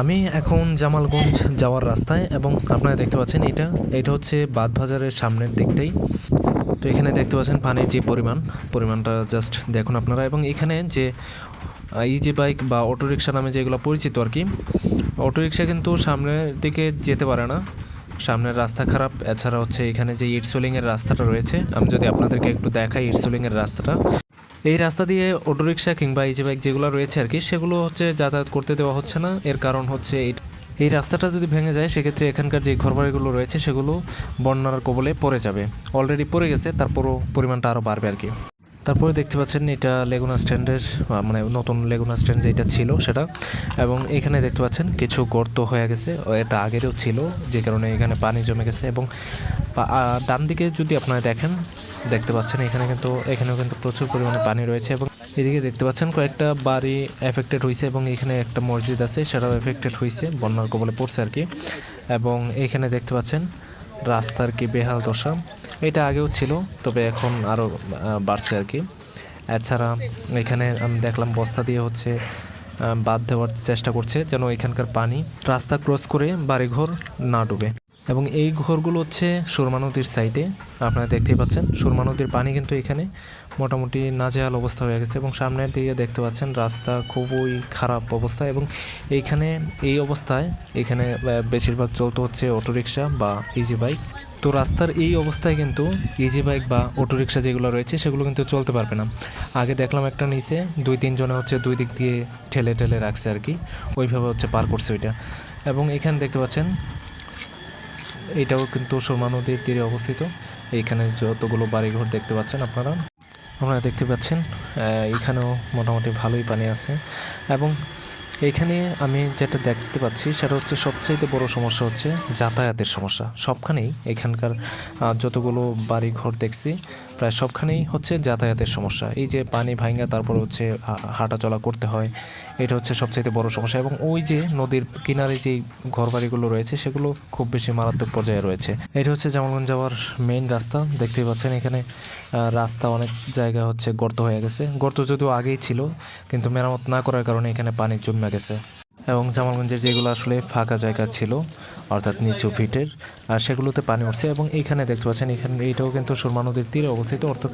আমি এখন জামালগঞ্জ যাওয়ার রাস্তায় এবং আপনারা দেখতে পাচ্ছেন এটা এটা হচ্ছে বাদবাজারের সামনের দিকটাই। তো এখানে দেখতে পাচ্ছেন পানির যে পরিমাণ, পরিমাণটা জাস্ট দেখুন আপনারা। এবং এখানে যে ইজি বাইক বা অটোরিকশা নামে যেগুলো পরিচিত আর কি, অটোরিকশা কিন্তু সামনের দিকে যেতে পারে না। সামনের রাস্তা খারাপ, এছাড়া হচ্ছে এখানে যে ইটসোলিংয়ের রাস্তাটা রয়েছে। আমি যদি আপনাদেরকে একটু দেখাই ইটসোলিংয়ের রাস্তাটা। এই রাস্তা দিয়ে অটোরিকশা কিংবা ইজি বাইক যেগুলো রয়েছে আর কি, সেগুলো হচ্ছে যাতায়াত করতে দেওয়া হচ্ছে না। এর কারণ হচ্ছে এই এই রাস্তাটা যদি ভেঙে যায়, সেক্ষেত্রে এখানকার যে ঘরবাড়িগুলো রয়েছে, সেগুলো বন্যার কবলে পড়ে যাবে। অলরেডি পড়ে গেছে, তারপরও পরিমাণটা আরও বাড়বে আর কি। তারপরে দেখতে পাচ্ছেন এটা লেগুনা স্ট্যান্ডের মানে নতুন লেগুনা স্ট্যান্ড যেটা ছিল সেটা। এবং এখানে দেখতে পাচ্ছেন কিছু গর্ত হয়ে গেছে এটা আগেরও ছিল, যে কারণে এখানে পানি জমে গেছে। এবং ডান দিকে যদি আপনারা দেখেন, দেখতে পাচ্ছেন এখানে কিন্তু, এখানেও কিন্তু প্রচুর পরিমাণে পানি রয়েছে। এবং এদিকে দেখতে পাচ্ছেন কয়েকটা বাড়ি এফেক্টেড হয়েছে এবং এখানে একটা মসজিদ আছে, সেটাও এফেক্টেড হয়েছে বন্যার কবলে পড়ছে আর কি। এবং এখানে দেখতে পাচ্ছেন রাস্তার কি বেহাল দশা। এটা আগেও ছিল, তবে এখন আরও বাড়ছে আর কি। এছাড়া এখানে আমি দেখলাম বস্তা দিয়ে হচ্ছে বাঁধ দেওয়ার চেষ্টা করছে যেন এখানকার পানি রাস্তা ক্রস করে বাড়িঘর না ডুবে। এবং এই ঘরগুলো হচ্ছে সুরমা নদীর সাইডে আপনারা দেখতেই পাচ্ছেন। সুরমা নদীর পানি কিন্তু এখানে মোটামুটি নাজেহাল অবস্থা হয়ে গেছে এবং সামনের দিকে দেখতে পাচ্ছেন রাস্তা খুবই খারাপ অবস্থা এবং এইখানে এই অবস্থায় এখানে বেশিরভাগ চলতে হচ্ছে অটোরিকশা বা ইজি বাইক তো রাস্তার এই অবস্থায় কিন্তু ইজি বাইক বা অটোরিকশা যেগুলো রয়েছে, সেগুলো কিন্তু চলতে পারবে না। আগে দেখলাম একটা নিচে দুই তিনজনে হচ্ছে দুই দিক দিয়ে ঠেলে ঠেলে রাখছে আর কি। ওইভাবে হচ্ছে পার করছে ওইটা। এবং এখানে দেখতে পাচ্ছেন, এটাও কিন্তু সোমা নদীর তীরে অবস্থিত। এইখানে যতগুলো বাড়িঘর দেখতে পাচ্ছেন আপনারা আপনারা দেখতে পাচ্ছেন এখানেও মোটামুটি ভালোই পানি আছে। এবং এখানে আমি যেটা দেখতে পাচ্ছি, সেটা হচ্ছে সবচাইতে বড় সমস্যা হচ্ছে যাতায়াতের সমস্যা। সবখানেই এখানকার যতগুলো বাড়ি ঘর দেখছি প্রায় সবখানেই হচ্ছে যাতায়াতের সমস্যা। এই যে পানি ভাঙা তারপর হচ্ছে হা- হাঁটাচলা করতে হয়, এটা হচ্ছে সবচাইতে বড় সমস্যা। এবং ওই যে নদীর কিনারে যে ঘরবাড়িগুলো রয়েছে, সেগুলো খুব বেশি মারাত্মক পর্যায়ে রয়েছে। এটা হচ্ছে জামালগঞ্জ যাওয়ার মেইন রাস্তা, দেখতেই পাচ্ছেন এখানে রাস্তা অনেক জায়গা হচ্ছে গর্ত হয়ে গেছে। গর্ত যদিও আগেই ছিল, কিন্তু মেরামত না করার কারণে এখানে পানি জমে গেছে। এবং জামালগঞ্জের যেগুলো আসলে ফাঁকা জায়গা ছিল, অর্থাৎ নিচু ফিটের আর সেগুলোতে পানি উঠছে এবং এইখানে দেখতে পাচ্ছেন, এখানে এইটাও কিন্তু সুরমা নদীর তীরে অবস্থিত, অর্থাৎ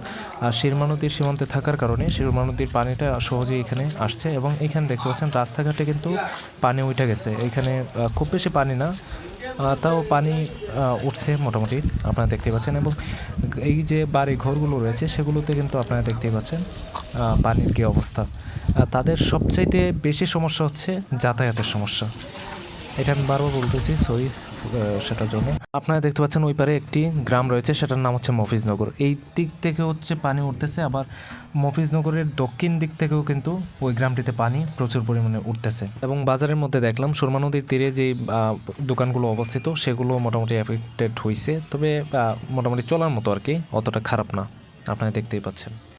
শিরমা নদীর সীমান্তে থাকার কারণে শিরমা নদীর পানিটা সহজেই এখানে আসছে এবং এখানে দেখতে পাচ্ছেন রাস্তাঘাটে কিন্তু পানি উঠে গেছে। এখানে খুব বেশি পানি না তাও পানি উঠছে মোটামুটি, আপনারা দেখতে পাচ্ছেন। এবং এই যে বাড়ি ঘরগুলো রয়েছে, সেগুলোতে কিন্তু আপনারা দেখতে পাচ্ছেন পানির কী অবস্থা। তাদের সবচাইতে বেশি সমস্যা হচ্ছে যাতায়াতের সমস্যা। এটা আমি বারবার বলতেছি, সরি। সেটার জন্য। আপনারা দেখতে পাচ্ছেন ওই পারে একটি গ্রাম রয়েছে, সেটার নাম হচ্ছে মফিজনগর। এই দিক থেকে হচ্ছে পানি উঠতেছে, আবার মফিজনগরের দক্ষিণ দিক থেকেও কিন্তু ওই গ্রামটিতে পানি প্রচুর পরিমাণে উঠতেছে। এবং বাজারের মধ্যে দেখলাম, সুরমা নদীর তীরে যে দোকানগুলো অবস্থিত, সেগুলো মোটামুটি এফেক্টেড হয়েছে তবে মোটামুটি চলার মতো আর কি, অতটা খারাপ না। আপনারা দেখতেই পাচ্ছেন।